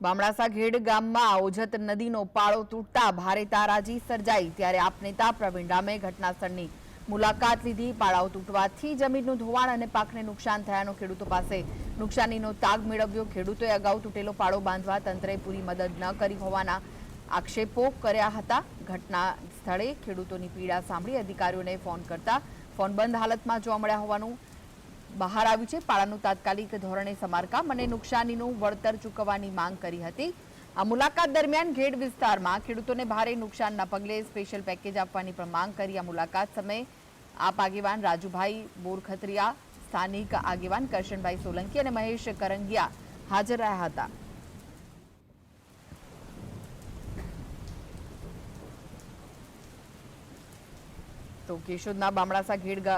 બામણાસા ઘેડ ગામમાં ઓજત નદીનો પાળો તૂટતા ભારે તારાજી સર્જાઈ ત્યારે આપ નેતા પ્રવીણ રામે ઘટનાસ્થળની મુલાકાત લીધી. પાળાઓ તૂટવાથી જમીનનું ધોવાણ અને પાકને નુકસાન થયાનો ખેડૂતો પાસે નુકસાનીનો તાગ મેળવ્યો. ખેડૂતોએ અગાઉ તૂટેલો પાળો બાંધવા તંત્રએ પૂરી મદદ ન કરી હોવાના આક્ષેપો કર્યા હતા. ઘટના સ્થળે ખેડૂતોની પીડા સાંભળી અધિકારીઓને ફોન કરતા ફોન બંધ હાલતમાં જોવા મળ્યા હોવાનું બહાર આવ્યું છે. પાળાનું તાત્કાલિક ધોરણે સમારકામ અને નુકસાનીનું વળતર ચૂકવવાની માંગ કરી હતી. આ મુલાકાત દરમિયાન ઘેડ વિસ્તારમાં ખેડૂતોને ભારે નુકસાનના પગલે સ્પેશિયલ પેકેજ આપવાની પણ માંગ કરી. આ મુલાકાત સમયે આપ આગેવાન રાજુભાઈ બોરખત્રિયા, સ્થાનિક આગેવાન કરશનભાઈ સોલંકી અને મહેશ કરંગિયા હાજર રહ્યા હતા. તો કેશોદના બામણાસા ઘેડ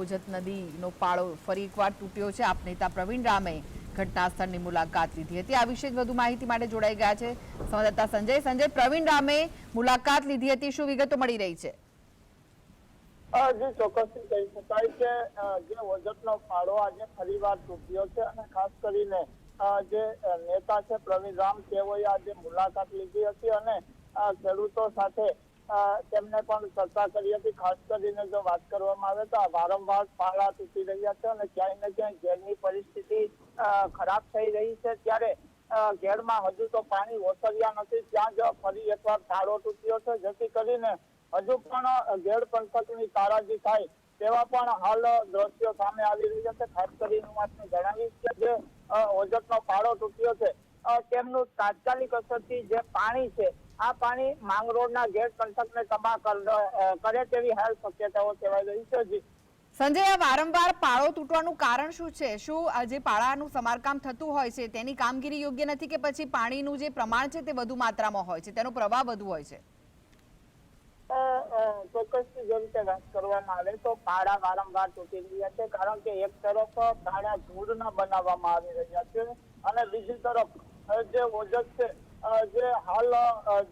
ઓજત નદીનો પાળો ફરી એકવાર તૂટ્યો છે. આપ નેતા પ્રવીણ રામે ઘટના મુલાકાત લીધી હતી. આ વિશે વધુ માહિતી માટે જોડાઈ ગયા છે સંવાદદાતા સંજય. સંજય, પ્રવીણ રામે મુલાકાત લીધી હતી. શું વિગતો મળી રહી છે? ખાસ કરીને આજે મુલાકાત લીધી હતી અને ખેડૂતો સાથે તેમને પણ ચર્ચા કરી હતી. ખાસ કરીને જો વાત કરવામાં આવે તો વારંવાર પાળા તૂટી રહ્યા છે અને ક્યાંય ને ક્યાંય ઘેરની પરિસ્થિતિ ખરાબ થઈ રહી છે. ત્યારે ઘેરમાં હજુ તો પાણી ઓસર્યા નથી. ત્યાં જ ફરી એકવાર થાળો તૂટ્યો છે. જેથી કરીને હજુ પણ ઘેડ પંથકની તારાજી થાય તેવા પણ હાલ દ્રશ્યો સામે આવી રહ્યા છે. ખાસ કરીને હું આપને જણાવીશ કે જે ઓજતનો પાળો તૂટ્યો છે તેમનું તાત્કાલિક અસરથી જે પાણી છે આ પાણી માંગરોળના ગેટ પંથકને તબાહ કરે તેવી હાલ શક્યતાઓ કહેવાય રહી છે જી. સંજય આ વારંવાર પાળો તૂટવાનું કારણ શું છે? શું જે પાળાનું સમારકામ થતું હોય છે તેની કામગીરી યોગ્ય નથી કે પછી પાણીનું જે પ્રમાણ છે તે વધુ માત્રામાં હોય છે? તેનો પ્રવાહ વધુ હોય છે. જે રીતે વાત કરવામાં આવે તો પાળા વારંવાર તૂટી રહ્યા છે કારણ કે એક તરફ પાડા ઝૂંડના બનાવવામાં આવી રહ્યા છે અને બીજી તરફ જે ઓજત છે જે હાલ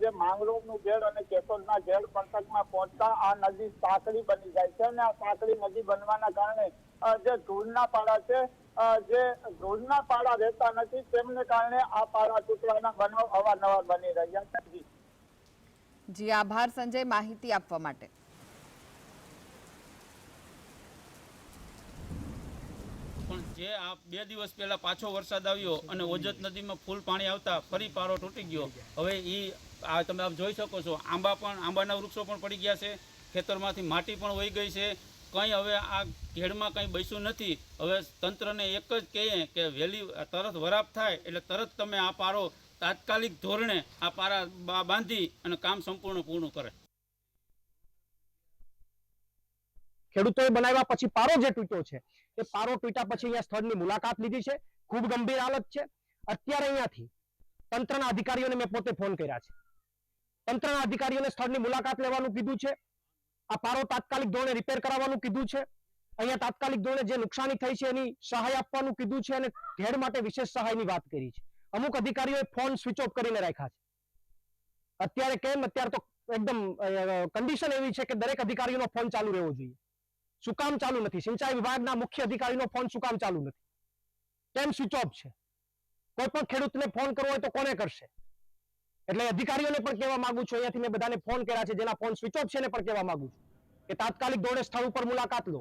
જે માંગરોળનું ઘેડ અને કેશોદના ઘેડ પંથકમાં પહોંચતા આ નદી સાંકડી બની જાય છે અને આ સાંકડી નદી બનવાના કારણે જે ધૂળના પાડા છે જે ધૂળના પાડા રહેતા નથી, તેમને કારણે આ પાડા તૂટવાના બનાવ અવારનવાર બની રહ્યા છે. જી, આભાર સંજય માહિતી આપવા માટે જે આ બે દિવસ પહેલા પાછો વરસાદ આવ્યો અને ઓજત નદીમાં ફૂલ પાણી આવતા ફરી પારો તૂટી ગયો. હવે એ તમે આપ જોઈ શકો છો, આંબા પણ, આંબાના વૃક્ષો પણ પડી ગયા છે, ખેતરમાંથી માટી પણ વહી ગઈ છે. કંઈ હવે આ ઘેડમાં કંઈ બેસ્યું નથી. હવે તંત્રને એક જ કહીએ કે વહેલી તરત વરાપ થાય એટલે તરત તમે આ પારો તાત્કાલિક ધોરણે આ પારા બાંધી અને કામ સંપૂર્ણ પૂર્ણ કરે. ખેડૂતોએ બનાવ્યા પછી પારો જે તૂટ્યો છે, એ પારો તૂટ્યા પછી અહીંયા સ્થળની મુલાકાત લીધી છે. ખૂબ ગંભીર હાલત છે. અત્યારે અહીંયાથી તંત્રના અધિકારીઓને મેં પોતે ફોન કર્યા છે. તંત્રના અધિકારીઓને સ્થળની મુલાકાત લેવાનું કીધું છે. આ પારો તાત્કાલિક ધોરણે રિપેર કરાવવાનું કીધું છે. અહીંયા તાત્કાલિક ધોરણે જે નુકસાની થઈ છે એની સહાય આપવાનું કીધું છે અને ઘેડ માટે વિશેષ સહાયની વાત કરી છે. અમુક અધિકારીઓએ ફોન સ્વિચ ઓફ કરીને રાખ્યા છે. અત્યારે કેમ? અત્યારે તો એકદમ કન્ડિશન એવી છે કે દરેક અધિકારીઓનો ફોન ચાલુ રહેવો જોઈએ. શું કામ ચાલુ નથી? સિંચાઈ વિભાગના મુખ્ય અધિકારીનો ફોન શું કામ ચાલુ નથી? કેમ સ્વિચ ઓફ છે? કોઈ પણ ખેડૂતને ફોન કરવો હોય તો કોને કરશે? એટલે અધિકારીઓને પણ કહેવા માંગુ છું, અહીંયાથી મેં બધાને ફોન કર્યા છે, જેના ફોન સ્વિચ ઓફ છે એને પણ કહેવા માંગુ છું કે તાત્કાલિક ધોરણે સ્થળ ઉપર મુલાકાત લો.